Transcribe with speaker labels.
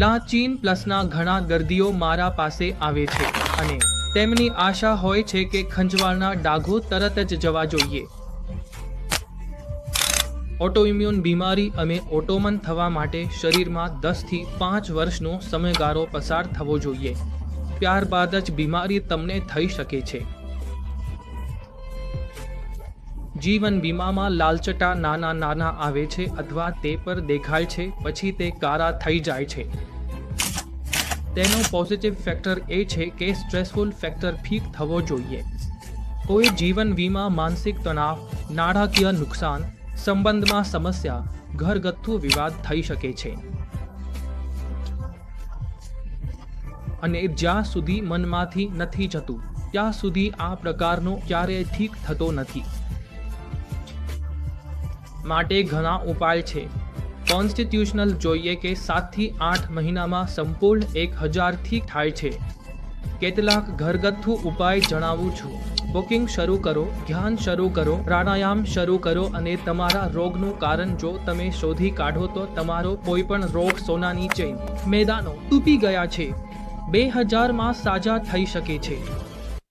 Speaker 1: લાચીન પ્લસના ઘણા દર્દીઓ મારા પાસે આવે છે અને તેમની આશા હોય છે કે ખંજવાળના ડાઘો તરત જ જવા જોઈએ. ઓટોઇમ્યુન બીમારી અમે ઓટોમન થવા માટે શરીરમાં દસથી પાંચ વર્ષનો સમયગાળો પસાર થવો જોઈએ. ત્યારબાદ જ બીમારી તમને થઈ શકે છે. જીવન વીમામાં લાલચટા નાના નાના આવે છે અથવા તે પર દેખાય છે, પછી તે કારા થઈ જાય છે. તેનો પોઝિટિવ ફેક્ટર એ છે કે સ્ટ્રેસફુલ ફેક્ટર ઠીક થવો જોઈએ. કોઈ જીવન વીમા માનસિક તણાવ, નાણાકીય નુકસાન, સંબંધમાં સમસ્યા ઘરગથ્થુ વિવાદ થઈ શકે છે. અને જ્યાં સુધી મનમાંથી નથી જતું, ત્યાં સુધી આ પ્રકારનો ક્યારેય ઠીક થતો નથી. માટે ઘણા ઉપાય છે. કોન્સ્ટિટ્યુશનલ જોઈએ કે સાતથી આઠ મહિનામાં સંપૂર્ણ એક હજારથી થાય છે. કેટલાક ઘરગથ્થુ ઉપાય જણાવું છું. બુકિંગ શરૂ કરો, ધ્યાન શરૂ કરો, પ્રાણાયામ શરૂ કરો અને તમારા રોગનું કારણ જો તમે શોધી કાઢો તો તમારો કોઈ પણ રોગ સોનાની ચેન, મેદાનો તૂટી ગયા છે. બે હજારમાં સાજા થઈ શકે છે.